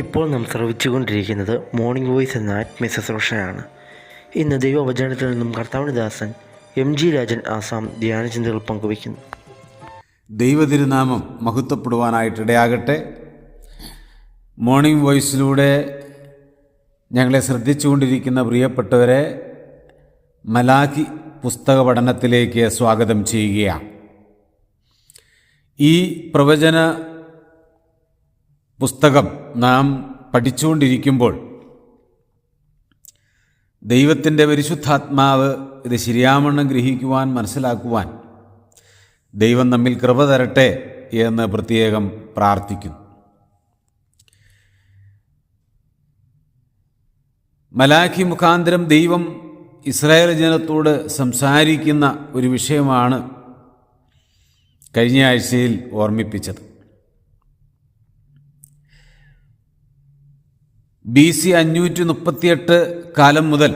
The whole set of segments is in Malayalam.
ഇപ്പോൾ നാം ശ്രവിച്ചുകൊണ്ടിരിക്കുന്നത് മോർണിംഗ് വോയിസ് എന്ന ആത്മീയ ശുശ്രൂഷയാണ് ഇന്ന് ദൈവവചനത്തിൽ നിന്നും കർത്താവിന് ദാസൻ എം ജി രാജൻ ആസാം ധ്യാനചിന്തകൾ പങ്കുവയ്ക്കുന്നു. ദൈവതിരുനാമം മഹത്വപ്പെടുവാനായിട്ടിടയാകട്ടെ. മോർണിംഗ് വോയിസിലൂടെ ഞങ്ങളെ ശ്രദ്ധിച്ചുകൊണ്ടിരിക്കുന്ന പ്രിയപ്പെട്ടവരെ മലാഖി പുസ്തക പഠനത്തിലേക്ക് സ്വാഗതം ചെയ്യുകയാണ്. ഈ പ്രവചന പുസ്തകം നാം പഠിച്ചുകൊണ്ടിരിക്കുമ്പോൾ ദൈവത്തിന്റെ പരിശുദ്ധാത്മാവ് ഇത് ശരിയാവണ്ണം ഗ്രഹിക്കുവാൻ മനസ്സിലാക്കുവാൻ ദൈവം നമ്മിൽ കൃപ തരട്ടെ എന്ന് പ്രത്യേകം പ്രാർത്ഥിക്കുന്നു. മലാഖി മുഖാന്തരം ദൈവം ഇസ്രായേൽ ജനത്തോട് സംസാരിക്കുന്ന ഒരു വിഷയമാണ് കഴിഞ്ഞ ആഴ്ചയിൽ ഓർമ്മിപ്പിച്ചത്. ബി സി അഞ്ഞൂറ്റി മുപ്പത്തിയെട്ട് കാലം മുതൽ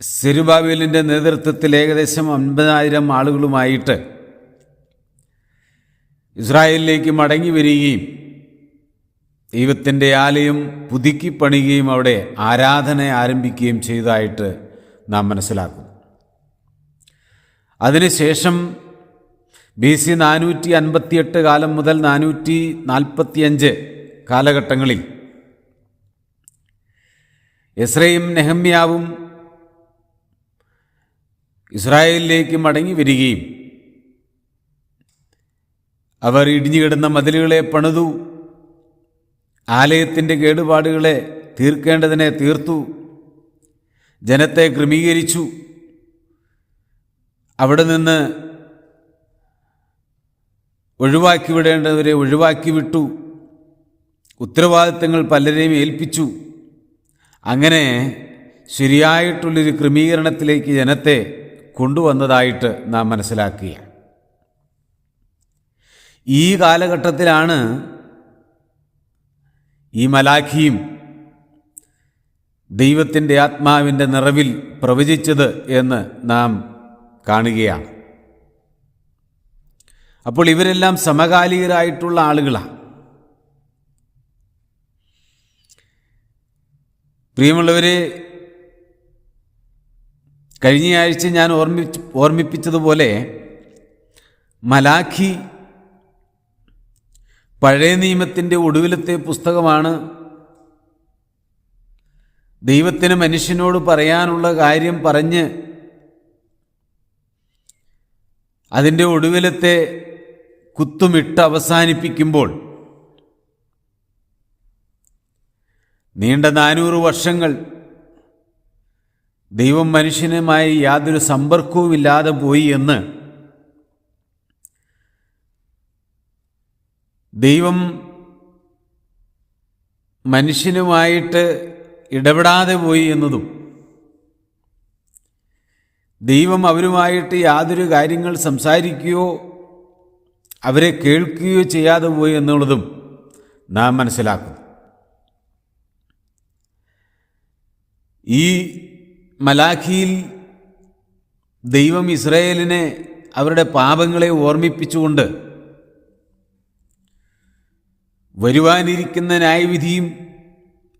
സെരുബാബേലിന്റെ നേതൃത്വത്തിൽ ഏകദേശം അൻപതിനായിരം ആളുകളുമായിട്ട് ഇസ്രായേലിലേക്ക് മടങ്ങി വരികയും ദൈവത്തിന്റെ ആലയം പുതുക്കി പണിയുകയും അവിടെ ആരാധന ആരംഭിക്കുകയും ചെയ്തതായിട്ട് നാം മനസ്സിലാക്കുന്നു. അതിനുശേഷം ബി സി നാനൂറ്റി അൻപത്തിയെട്ട് കാലം മുതൽ നാനൂറ്റി നാൽപ്പത്തിയഞ്ച് കാലഘട്ടങ്ങളിൽ എസ്രയും നെഹമ്യാവും ഇസ്രായേലിലേക്ക് മടങ്ങി വരികയും അവർ ഇടിഞ്ഞുകിടന്ന മതിലുകളെ പണിതു ആലയത്തിന്റെ കേടുപാടുകളെ തീർക്കേണ്ടതിനെ തീർത്തു ജനത്തെ ക്രമീകരിച്ചു. അവിടെ നിന്ന് ഒഴിവാക്കി വിടേണ്ടവരെ ഒഴിവാക്കി വിട്ടു. ഉത്തരവാദിത്തങ്ങൾ പലരെയും ഏൽപ്പിച്ചു. അങ്ങനെ ശരിയായിട്ടുള്ളൊരു ക്രമീകരണത്തിലേക്ക് ജനത്തെ കൊണ്ടുവന്നതായിട്ട് നാം മനസ്സിലാക്കുക. ഈ കാലഘട്ടത്തിലാണ് ഈ മലാഖിയും ദൈവത്തിന്റെ ആത്മാവിന്റെ നിറവിൽ പ്രവചിച്ചത് എന്ന് നാം കാണുകയാണ്. അപ്പോൾ ഇവരെല്ലാം സമകാലികരായിട്ടുള്ള ആളുകളാണ്. പ്രിയമുള്ളവരെ കഴിഞ്ഞ ആഴ്ച ഞാൻ ഓർമ്മിച്ച് ഓർമ്മിപ്പിച്ചതുപോലെ മലാഖി പഴയ നിയമത്തിന്റെ ഒടുവിലത്തെ പുസ്തകമാണ് ദൈവത്തിന് മനുഷ്യനോട് പറയാനുള്ള കാര്യം പറഞ്ഞ് അതിന്റെ ഒടുവിലത്തെ കുത്തുമിട്ട് അവസാനിപ്പിക്കുമ്പോൾ നീണ്ട നാനൂറ് വർഷങ്ങൾ ദൈവം മനുഷ്യനുമായി യാതൊരു സമ്പർക്കവുമില്ലാതെ പോയി എന്ന് ദൈവം മനുഷ്യനുമായിട്ട് ഇടപെടാതെ പോയി എന്നതും ദൈവം അവരുമായിട്ട് യാതൊരു കാര്യങ്ങൾ സംസാരിക്കുകയോ അവരെ കേൾക്കുകയോ ചെയ്യാതെ പോയി എന്നുള്ളതും നാം മനസ്സിലാക്കുന്നു. ഈ മലാഖിയിൽ ദൈവം ഇസ്രയേലിനെ അവരുടെ പാപങ്ങളെ ഓർമ്മിപ്പിച്ചുകൊണ്ട് വരുവാനിരിക്കുന്ന ന്യായവിധിയും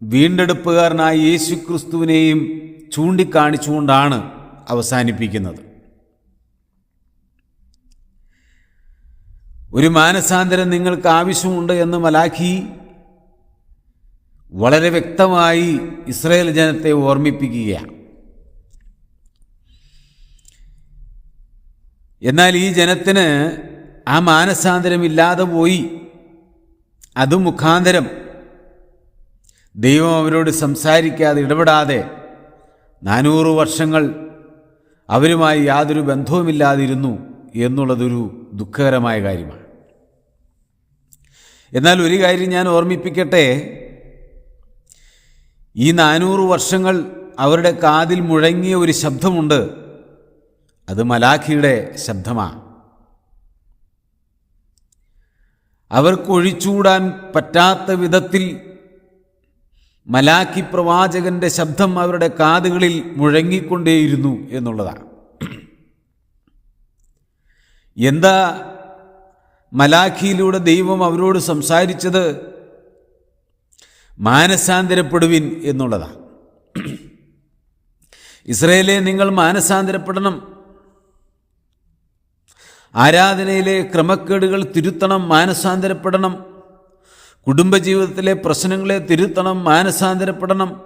വീണ്ടെടുപ്പുകാരനായ യേശു ക്രിസ്തുവിനെയും ചൂണ്ടിക്കാണിച്ചുകൊണ്ടാണ് അവസാനിപ്പിക്കുന്നത്. ഒരു മാനസാന്തരം നിങ്ങൾക്ക് ആവശ്യമുണ്ട് എന്ന് മലാഖി വളരെ വ്യക്തമായി ഇസ്രയേൽ ജനത്തെ ഓർമ്മിപ്പിക്കുകയാണ് എന്നാൽ ഈ ജനത്തിന് ആ മാനസാന്തരമില്ലാതെ പോയി. അത് മുഖാന്തരം. ദൈവം അവരോട് സംസാരിക്കാതെ ഇടപെടാതെ നാനൂറ് വർഷങ്ങൾ അവരുമായി യാതൊരു ബന്ധവുമില്ലാതിരുന്നു എന്നുള്ളതൊരു ദുഃഖകരമായ കാര്യമാണ്. എന്നാൽ ഒരു കാര്യം ഞാൻ ഓർമ്മിപ്പിക്കട്ടെ. ഈ നാനൂറ് വർഷങ്ങൾ അവരുടെ കാതിൽ മുഴങ്ങിയ ഒരു ശബ്ദമുണ്ട്. അത് മലാഖിയുടെ ശബ്ദമാണ് അവർക്കൊഴിച്ചൂടാൻ പറ്റാത്ത വിധത്തിൽ മലാഖി പ്രവാചകന്റെ ശബ്ദം അവരുടെ കാതുകളിൽ മുഴങ്ങിക്കൊണ്ടേയിരുന്നു എന്നുള്ളതാണ് എന്താ മലാഖിയിലൂടെ ദൈവം അവരോട് സംസാരിച്ചത്? മാനസാന്തരപ്പെടുവിൻ എന്നുള്ളതാണ്. ഇസ്രയേലെ നിങ്ങൾ മാനസാന്തരപ്പെടണം. ആരാധനയിലെ ക്രമക്കേടുകൾ തിരുത്തണം മാനസാന്തരപ്പെടണം. കുടുംബജീവിതത്തിലെ പ്രശ്നങ്ങളെ തിരുത്തണം മാനസാന്തരപ്പെടണം.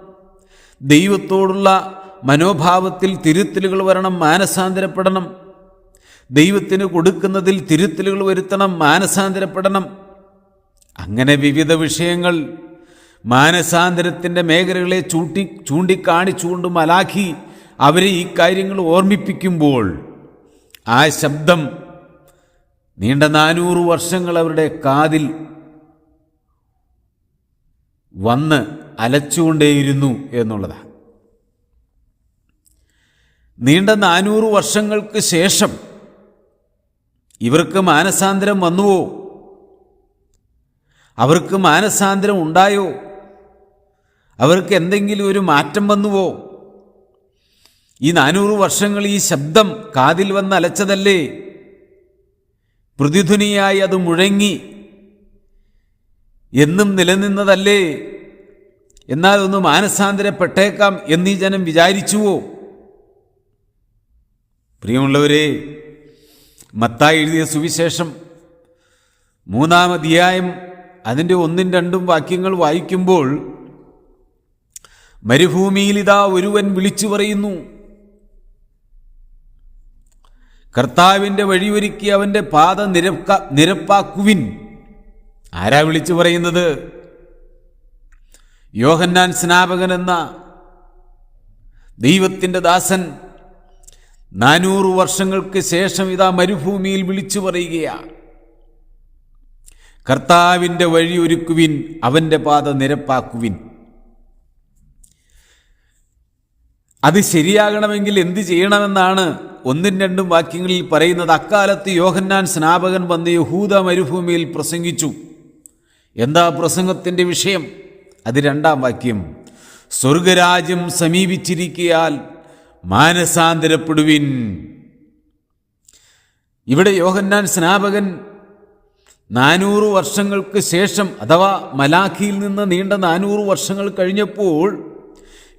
ദൈവത്തോടുള്ള മനോഭാവത്തിൽ തിരുത്തലുകൾ വരണം മാനസാന്തരപ്പെടണം. ദൈവത്തിന് കൊടുക്കുന്നതിൽ തിരുത്തലുകൾ വരുത്തണം മാനസാന്തരപ്പെടണം. അങ്ങനെ വിവിധ വിഷയങ്ങൾ മാനസാന്തരത്തിന്റെ മേഖലകളെ ചൂണ്ടി ചൂണ്ടിക്കാണിച്ചുകൊണ്ട് മലാഖി അവരെ ഈ കാര്യങ്ങൾ ഓർമ്മിപ്പിക്കുമ്പോൾ ആ ശബ്ദം നീണ്ട നാനൂറ് വർഷങ്ങൾ അവരുടെ കാതിൽ വന്ന് അലച്ചുകൊണ്ടേയിരുന്നു എന്നുള്ളതാണ്. നീണ്ട നാനൂറ് വർഷങ്ങൾക്ക് ശേഷം ഇവർക്ക് മാനസാന്തരം വന്നുവോ? അവർക്ക് മാനസാന്തരം ഉണ്ടായോ? അവർക്ക് എന്തെങ്കിലും ഒരു മാറ്റം വന്നുവോ? ഈ നാനൂറ് വർഷങ്ങൾ ഈ ശബ്ദം കാതിൽ വന്ന് അലച്ചതല്ലേ? പ്രതിധ്വനിയായി അത് മുഴങ്ങി. എന്നും നിലനിന്നതല്ലേ? എന്നാൽ ഒന്ന് മാനസാന്തരപ്പെട്ടേക്കാം എന്നീ ജനം വിചാരിച്ചുവോ? പ്രിയമുള്ളവരെ മത്തായി എഴുതിയ സുവിശേഷം മൂന്നാം അധ്യായം അതിന്റെ ഒന്നും രണ്ടും വാക്യങ്ങൾ വായിക്കുമ്പോൾ മരുഭൂമിയിൽ ഇതാ ഒരുവൻ വിളിച്ചു പറയുന്നു. കർത്താവിന്റെ വഴിയൊരുക്കി അവന്റെ പാത നിരക്ക നിരപ്പാക്കുവിൻ. ആരാ വിളിച്ചു പറയുന്നത്? യോഹന്നാൻ സ്നാപകൻ എന്ന ദൈവത്തിന്റെ ദാസൻ നാനൂറ് വർഷങ്ങൾക്ക് ശേഷം ഇതാ മരുഭൂമിയിൽ വിളിച്ചു പറയുകയാണ് കർത്താവിന്റെ വഴി ഒരുക്കുവിൻ അവന്റെ പാത നിരപ്പാക്കുവിൻ. അത് ശരിയാകണമെങ്കിൽ എന്ത് ചെയ്യണമെന്നാണ് ഒന്നും രണ്ടും വാക്യങ്ങളിൽ പറയുന്നത്. അക്കാലത്ത് യോഹന്നാൻ സ്നാപകൻ വന്ന് യഹൂദ മരുഭൂമിയിൽ പ്രസംഗിച്ചു. എന്താ പ്രസംഗത്തിന്റെ വിഷയം? അത് രണ്ടാം വാക്യം. സ്വർഗരാജ്യം സമീപിച്ചിരിക്കയാൽ മാനസാന്തരപ്പെടുവിൻ. ഇവിടെ യോഹന്നാൻ സ്നാപകൻ നാനൂറ് വർഷങ്ങൾക്ക് ശേഷം അഥവാ മലാഖിയിൽ നിന്ന് നീണ്ട നാനൂറ് വർഷങ്ങൾ കഴിഞ്ഞപ്പോൾ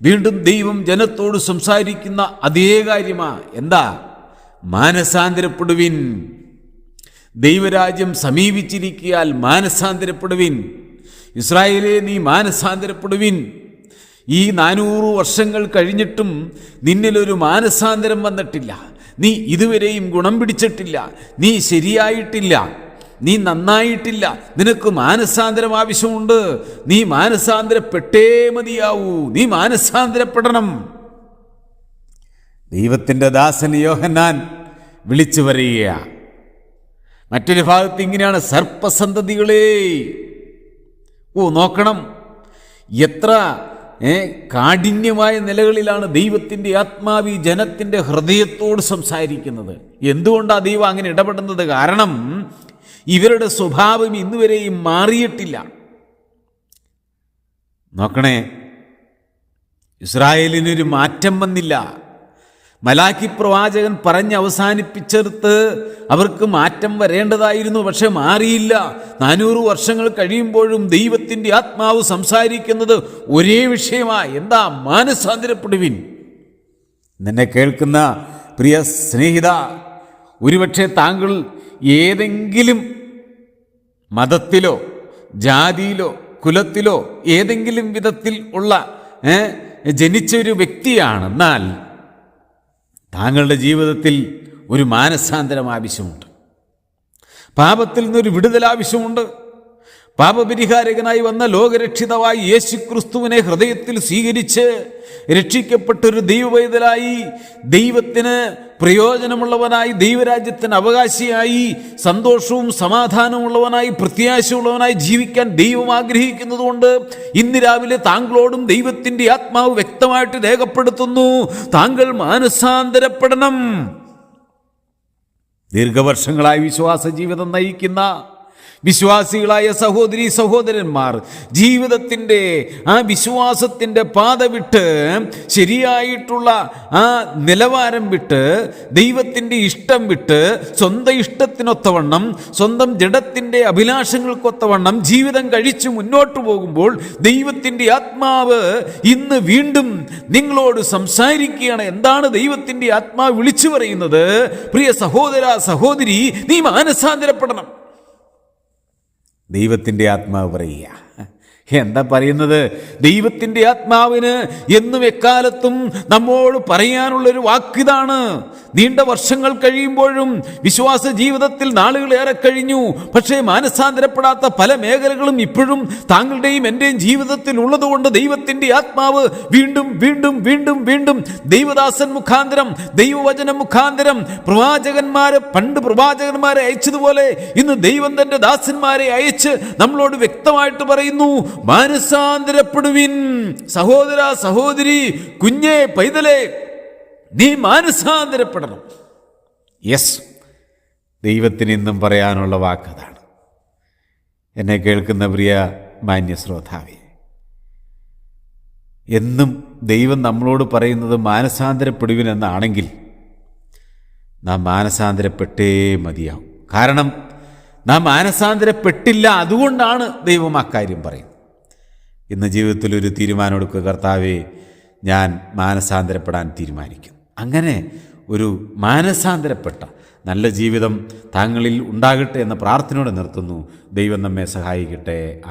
വീണ്ടും ദൈവം ജനത്തോട് സംസാരിക്കുന്ന അതേ കാര്യമാ. എന്താ? മാനസാന്തരപ്പെടുവിൻ. ദൈവരാജ്യം സമീപിച്ചിരിക്കിയാൽ മാനസാന്തരപ്പെടുവിൻ. ഇസ്രായേലെ നീ മാനസാന്തരപ്പെടുവിൻ. ഈ നാനൂറ് വർഷങ്ങൾ കഴിഞ്ഞിട്ടും നിന്നിലൊരു മാനസാന്തരം വന്നിട്ടില്ല. നീ ഇതുവരെയും ഗുണം പിടിച്ചിട്ടില്ല. നീ ശരിയായിട്ടില്ല. നീ നന്നായിട്ടില്ല. നിനക്ക് മാനസാന്തരം ആവശ്യമുണ്ട്. നീ മാനസാന്തരപ്പെട്ടേ മതിയാവൂ. നീ മാനസാന്തരപ്പെടണം. ദൈവത്തിന്റെ ദാസൻ യോഹന്നാൻ വിളിച്ചു പറയുക മറ്റൊരു ഭാഗത്ത് ഇങ്ങനെയാണ് സർപ്പസന്തതികളെ. ഓ നോക്കണം. എത്ര കാഠിന്യമായ നിലകളിലാണ് ദൈവത്തിന്റെ ആത്മാവി ജനത്തിന്റെ ഹൃദയത്തോട് സംസാരിക്കുന്നത്. എന്തുകൊണ്ടാണ് ദൈവം അങ്ങനെ ഇടപെടുന്നത്? കാരണം ഇവരുടെ സ്വഭാവം ഇന്നുവരെയും മാറിയിട്ടില്ല. നോക്കണേ ഇസ്രായേലിനൊരു മാറ്റം വന്നില്ല. മലാക്കി പ്രവാചകൻ പറഞ്ഞ് അവസാനിപ്പിച്ചെടുത്ത് അവർക്ക് മാറ്റം വരേണ്ടതായിരുന്നു പക്ഷെ മാറിയില്ല. നാനൂറ് വർഷങ്ങൾ കഴിയുമ്പോഴും ദൈവത്തിന്റെ ആത്മാവ് സംസാരിക്കുന്നത് ഒരേ വിഷയമായി എന്താ മാനസാന്തരപ്പെടുവിൻ? നിന്നെ കേൾക്കുന്ന പ്രിയ സ്നേഹിത ഒരുപക്ഷെ താങ്കൾ ഏതെങ്കിലും മതത്തിലോ ജാതിയിലോ കുലത്തിലോ ഏതെങ്കിലും വിധത്തിൽ ഉള്ള ജനിച്ച ഒരു വ്യക്തിയാണെന്നാൽ താങ്കളുടെ ജീവിതത്തിൽ ഒരു മാനസാന്തരം ആവശ്യമുണ്ട്. പാപത്തിൽ നിന്നൊരു വിടുതൽ ആവശ്യമുണ്ട്. പാപപരിഹാരകനായി വന്ന ലോകരക്ഷിതവായി യേശു ക്രിസ്തുവിനെ ഹൃദയത്തിൽ സ്വീകരിച്ച് രക്ഷിക്കപ്പെട്ടൊരു ദൈവവൈതലായി ദൈവത്തിന് പ്രയോജനമുള്ളവനായി ദൈവരാജ്യത്തിന് അവകാശിയായി സന്തോഷവും സമാധാനമുള്ളവനായി പ്രത്യാശയുള്ളവനായി ജീവിക്കാൻ ദൈവം ആഗ്രഹിക്കുന്നതുകൊണ്ട് ഇന്ന് രാവിലെ താങ്കളോടും ദൈവത്തിന്റെ ആത്മാവ് വ്യക്തമായിട്ട് രേഖപ്പെടുത്തുന്നു. താങ്കൾ മാനസാന്തരപ്പെടണം. ദീർഘവർഷങ്ങളായി വിശ്വാസ ജീവിതം നയിക്കുന്ന വിശ്വാസികളായ സഹോദരി സഹോദരന്മാർ ജീവിതത്തിന്റെ ആ വിശ്വാസത്തിന്റെ പാത വിട്ട് ശരിയായിട്ടുള്ള ആ നിലവാരം വിട്ട് ദൈവത്തിന്റെ ഇഷ്ടം വിട്ട് സ്വന്തം ഇഷ്ടത്തിനൊത്തവണ്ണം സ്വന്തം ജഡത്തിന്റെ അഭിലാഷങ്ങൾക്കൊത്തവണ്ണം ജീവിതം കഴിച്ചു മുന്നോട്ട് പോകുമ്പോൾ ദൈവത്തിന്റെ ആത്മാവ് ഇന്ന് വീണ്ടും നിങ്ങളോട് സംസാരിക്കുകയാണ്. എന്താണ് ദൈവത്തിന്റെ ആത്മാവ് വിളിച്ചു പറയുന്നത്? പ്രിയ സഹോദര സഹോദരി നീ മാനസാന്തരപ്പെടണം. ദൈവത്തിന്റെ ആത്മാവ് പറയുക. എന്താ പറയുന്നത്? ദൈവത്തിന്റെ ആത്മാവിന് എന്നും എക്കാലത്തും നമ്മോട് പറയാനുള്ളൊരു വാക്കിതാണ്. നീണ്ട വർഷങ്ങൾ കഴിയുമ്പോഴും വിശ്വാസ ജീവിതത്തിൽ നാളുകളേറെ കഴിഞ്ഞു. പക്ഷേ മാനസാന്തരപ്പെടാത്ത പല മേഖലകളും ഇപ്പോഴും താങ്കളുടെയും എന്റെയും ജീവിതത്തിൽ ഉള്ളതുകൊണ്ട് ദൈവത്തിന്റെ ആത്മാവ് വീണ്ടും വീണ്ടും വീണ്ടും വീണ്ടും ദൈവദാസൻ മുഖാന്തരം ദൈവവചന മുഖാന്തരം പ്രവാചകന്മാരെ പണ്ട് പ്രവാചകന്മാരെ അയച്ചതുപോലെ ഇന്ന് ദൈവം തന്റെ ദാസന്മാരെ അയച്ച് നമ്മളോട് വ്യക്തമായിട്ട് പറയുന്നു മാനസാന്തരപ്പെടുവിൻ. സഹോദര സഹോദരി കുഞ്ഞെ പൈതലെ നീ മാനസാന്തരപ്പെടണം. യെസ് ദൈവത്തിന് ഇന്നും പറയാനുള്ള വാക്കതാണ്. എന്നെ കേൾക്കുന്ന പ്രിയ മാന്യ ശ്രോതാവേ എന്നും ദൈവം നമ്മളോട് പറയുന്നത് മാനസാന്തരപ്പെടുവിൻ മാനസാന്തരപ്പെടുവിനെന്നാണെങ്കിൽ നാം മാനസാന്തരപ്പെട്ടേ മതിയാവും. കാരണം നാം മാനസാന്തരപ്പെട്ടില്ല അതുകൊണ്ടാണ് ദൈവം അക്കാര്യം പറയുന്നത്. ഇന്ന് ജീവിതത്തിൽ ഒരു തീരുമാനം എടുക്കുക കർത്താവേ ഞാൻ മാനസാന്തരപ്പെടാൻ തീരുമാനിക്കും അങ്ങനെ ഒരു മാനസാന്തരപ്പെട്ട നല്ല ജീവിതം താങ്കളിൽ ഉണ്ടാകട്ടെ എന്ന പ്രാർത്ഥനയോടെ നിർത്തുന്നു. ദൈവം നമ്മെ സഹായിക്കട്ടെ.